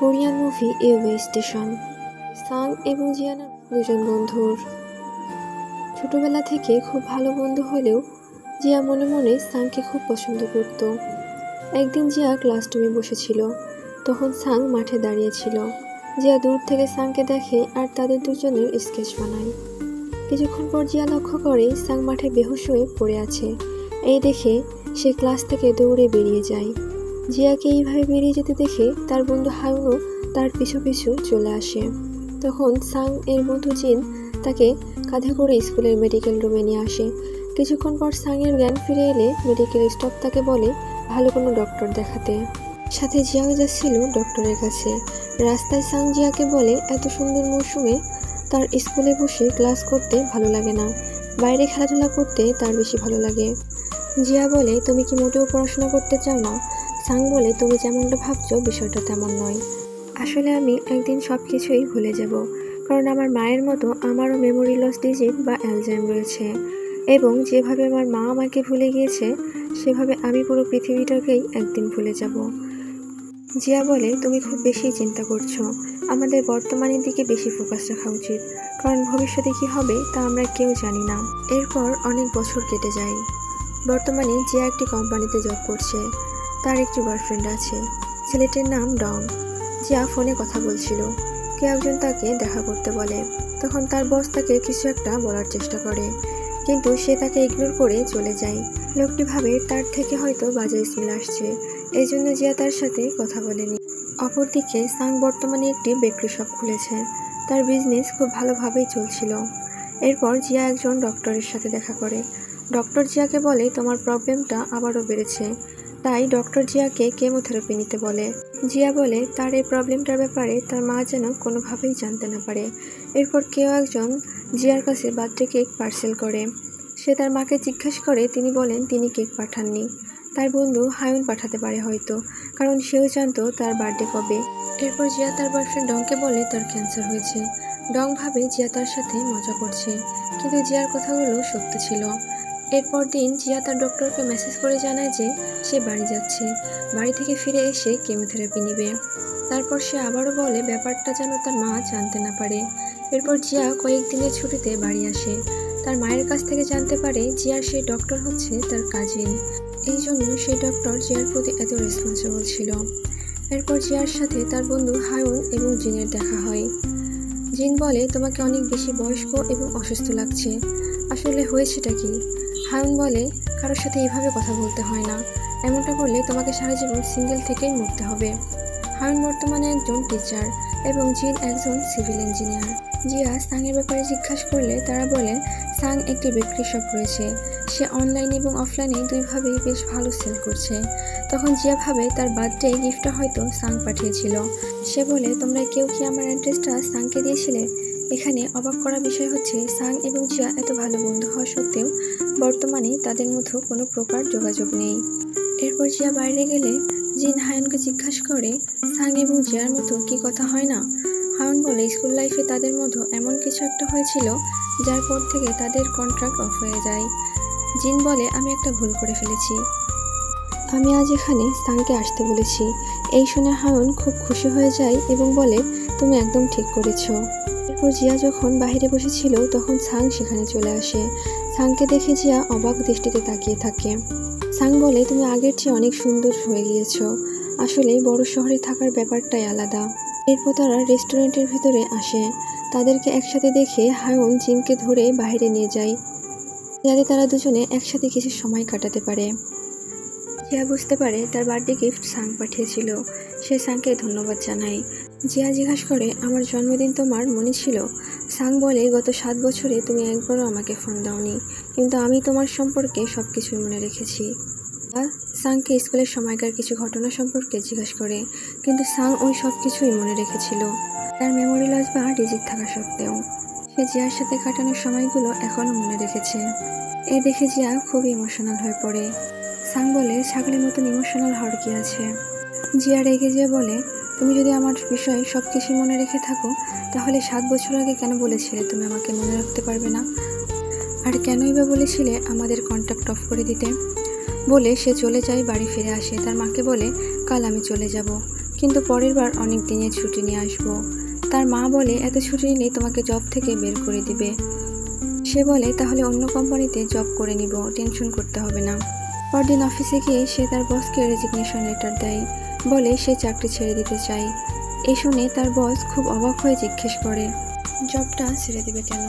Korean movie away station. সাং এবং জিয়ানা দুজন বন্ধুর। ছোটবেলা থেকে খুব ভালো বন্ধু হলেও জিয়া মনে মনে সাংকে খুব পছন্দ করত। একদিন জিয়া ক্লাস ক্লাসরুমে বসেছিল। তখন সাং মাঠে দাঁড়িয়েছিল। জিয়া দূর থেকে সাংকে দেখে আর তাদের দুজনের স্কেচ বানায়। কিছুক্ষণ পর জিয়া লক্ষ্য করে সাং মাঠে বেহুশ হয়ে পড়ে আছে। এই দেখে সে ক্লাস থেকে দৌড়ে বেরিয়ে যায়। জিয়াকে এইভাবে বেরিয়ে যেতে দেখে তার বন্ধু হায়ুনও তার পিছু পিছু চলে আসে। তখন সাং এর বন্ধু জিন তাকে কাঁধে করে স্কুলের মেডিকেল রুমে নিয়ে আসে। কিছুক্ষণ পর সাংয়ের জ্ঞান ফিরে এলে মেডিকেল স্টাফ তাকে বলে, ভালো কোনো ডক্টর দেখাতে। সাথে জিয়াও যাচ্ছিল ডক্টরের কাছে। রাস্তায় সাং জিয়াকে বলে, এত সুন্দর মৌসুমে তার স্কুলে বসে ক্লাস করতে ভালো লাগে না। বাইরে খেলাধুলা করতে তার বেশি ভালো লাগে। জিয়া বলে, তুমি কি মোটেও পড়াশোনা করতে চাও না? সাং বলে, তুমি যেমনটা ভাবছ, বিষয়টা তেমন নয়। আসলে আমি একদিন সব কিছুই ভুলে যাব, কারণ আমার মায়ের মতো আমারও মেমোরি লস ডিজিট বা অ্যালজাইম রয়েছে। এবং যেভাবে আমার মা আমাকে ভুলে গিয়েছে, সেভাবে আমি পুরো পৃথিবীটাকেই একদিন ভুলে যাব। জিয়া বলে, তুমি খুব বেশি চিন্তা করছ। আমাদের বর্তমানের দিকে বেশি ফোকাস রাখা উচিত, কারণ ভবিষ্যতে কি হবে তা আমরা কেউ জানি না। এরপর অনেক বছর কেটে যায়। বর্তমানে জিয়া একটি কোম্পানিতে জব করছে। তার একটি বয়ফ্রেন্ড আছে। ছেলেটির নাম ডং জিয়া ফোনে কথা বলছিল। কেউ একজন তাকে দেখা করতে বলে। তখন তার বস তাকে কিছু একটা বলার চেষ্টা করে। কিন্তু সে তাকে ইগনোর করে চলে যায়। লোকটি ভাবে তার থেকে হয়তো বাজে স্মেল আসছে। এই জন্য জিয়া তার সাথে কথা বলেনি। অপরদিকে, সাং বর্তমানে একটি বেকারি শপ খুলেছে। তার বিজনেস খুব ভালোভাবেই চলছিল। এরপর জিয়া একজন ডক্টরের সাথে দেখা করে। ডক্টর জিয়াকে বলে, তোমার প্রবলেমটা আবারও বেড়েছে। তাই ডক্টর জিয়াকে কেমোথেরাপি নিতে বলে। জিয়া বলে, তার এই প্রবলেমটার ব্যাপারে তার মা যেন কোনোভাবেই জানতে না পারে। এরপর কেউ একজন জিয়ার কাছে বার্থডে কেক পার্সেল করে। সে তার মাকে জিজ্ঞেস করে, তিনি বলেন তিনি কেক পাঠাননি। তার বন্ধু হায়ুন পাঠাতে পারে হয়তো, কারণ সেও জানতো তার বার্থডে কবে। এরপর জিয়া তার বয়ফ্রেন্ড ডংকে বলে, তার ক্যান্সার হয়েছে। ডং ভাবে জিয়া তার সাথে মজা করছে, কিন্তু জিয়ার কথাগুলো সত্য ছিল। এরপর দিন জিয়া তার ডক্টরকে মেসেজ করে জানায় যে সে বাড়ি যাচ্ছে। বাড়ি থেকে ফিরে এসে কেমোথেরাপি নেবে। তারপর সে আবারও বলে, ব্যাপারটা যেন তার মা জানতে না পারে। এরপর জিয়া কয়েকদিনের ছুটিতে বাড়ি আসে। তার মায়ের কাছ থেকে জানতে পারে, জিয়ার সেই ডক্টর হচ্ছে তার কাজিন এই জন্য সেই ডক্টর জিয়ার প্রতি এত রেসপন্সিবল ছিল। এরপর জিয়ার সাথে তার বন্ধু হায়ুন এবং জিনের দেখা হয়। জিন বলে, তোমাকে অনেক বেশি বয়স্ক এবং অসুস্থ লাগছে। আসলে হয়েছেটা কি? হায়ুন বলে, কারোর সাথে এইভাবে কথা বলতে হয় না। এমনটা করলে তোমাকে সারা জীবন সিঙ্গেল থেকেই মরতে হবে। হায়ুন বর্তমানে একজন টিচার এবং জিন একজন সিভিল ইঞ্জিনিয়ার। জিয়া সাংয়ের ব্যাপারে জিজ্ঞাসা করলে তারা বলেন, সাং একটি বিক্রি শপ রয়েছে। সে অনলাইন এবং অফলাইনে দুইভাবেই বেশ ভালো সেল করছে। তখন জিয়া ভাবে তার বার্থডে গিফটটা হয়তো সাং পাঠিয়েছিল। সে বলে, তোমরা কেউ কি আমার অ্যাড্রেসটা সাংকে দিয়েছিলে? এখানে অবাক করা বিষয় হচ্ছে, সাং এবং জিয়া এত ভালো বন্ধু হওয়া সত্ত্বেও বর্তমানে তাদের মধ্যে কোনো প্রকার যোগাযোগ নেই। এরপর জিয়া বাইরে গেলে জিন হায়নকে জিজ্ঞাসা করে, সাং এবং জিয়ার মতো কি কথা হয় না? হায়ন বলে, স্কুল লাইফে তাদের মধ্যে এমন কিছু একটা হয়েছিল, যার পর থেকে তাদের কন্ট্রাক্ট অফ হয়ে যায়। জিন বলে, আমি একটা ভুল করে ফেলেছি। আমি আজ এখানে সাংকে আসতে বলেছি। এই শুনে হায়ন খুব খুশি হয়ে যায় এবং বলে, তুমি একদম ঠিক করেছ। এরপর জিয়া যখন বাইরে বসেছিল, তখন সাং সেখানে চলে আসে। সাংকে দেখে জিয়া অবাক দৃষ্টিতে তাকিয়ে থাকে। সাং বলে, তুমি আগের চেয়ে অনেক সুন্দর হয়ে গিয়েছো। আসলে বড় শহরে থাকার ব্যাপারটাই আলাদা। এরপর তারা রেস্টুরেন্টের ভেতরে আসে। তাদেরকে একসাথে দেখে হায়ন জিনকে ধরে বাইরে নিয়ে যায়। যাতে তারা দুজনে একসাথে কিছু সময় কাটাতে পারে। জিয়া বুঝতে পারে তার বার্থডে গিফট সাং পাঠিয়েছিল। সে সাংকে ধন্যবাদ জানাই। জিয়া জিজ্ঞাসা করে, আমার জন্মদিন তোমার? মনে ছিল। সাং বলে, গত সাত বছরে তুমি একবারও আমাকে ফোন দাওনি, কিন্তু আমি তোমার সম্পর্কে সব কিছুই মনে রেখেছি। সাংকে স্কুলের সময়কার কিছু ঘটনা সম্পর্কে জিজ্ঞাসা করে, কিন্তু সাং ওই সব কিছুই মনে রেখেছিল। তার মেমোরি লস বা ডিজিট থাকা সত্ত্বেও, সে জিয়ার সাথে কাটানোর সময়গুলো এখনও মনে রেখেছে। এ দেখে জিয়া খুব ইমোশনাল হয়ে পড়ে। সাং বলে, ছাগলের মতন ইমোশনাল হওয়ার কি আছে? জিয়া রেগে যেয়ে বলে, তুমি যদি আমার বিষয় সব কিছুই মনে রেখে থাকো, তাহলে সাত বছর আগে কেন বলেছিলে তুমি আমাকে মনে রাখতে পারবে না? আর কেনই বা বলেছিলে আমাদের কন্ট্যাক্ট অফ করে দিতে? বলে সে চলে যায় বাড়ি ফিরে আসে। তার মাকে বলে, কাল আমি চলে যাব, কিন্তু পরের বার অনেক দিনের ছুটি নিয়ে আসব। তার মা বলে, এত ছুটি নিলে তোমাকে জব থেকে বের করে দিবে। সে বলে, তাহলে অন্য কোম্পানিতে জব করে নিব টেনশন করতে হবে না। পরদিন অফিসে গিয়ে সে তার বসকে রেজিগনেশন লেটার দেয়। বলে সে চাকরি ছেড়ে দিতে চায়। এই শুনে তার বস খুব অবাক হয়ে জিজ্ঞেস করে, জবটা ছেড়ে দিবে কেন?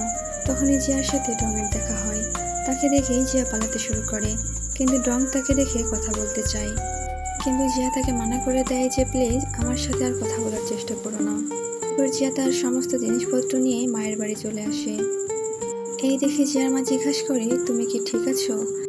তখনই জিয়ার সাথে ডংয়ের দেখা হয়। তাকে দেখেই জিয়া পালাতে শুরু করে, কিন্তু ডং তাকে দেখে কথা বলতে চায়। কিন্তু জিয়া তাকে মানা করে দেয় যে, প্লিজ, আমার সাথে আর কথা বলার চেষ্টা করো না। এবার জিয়া তার সমস্ত জিনিসপত্র নিয়ে মায়ের বাড়ি চলে আসে। এই দেখে জিয়ার মা জিজ্ঞাসা করে, তুমি কি ঠিক আছো?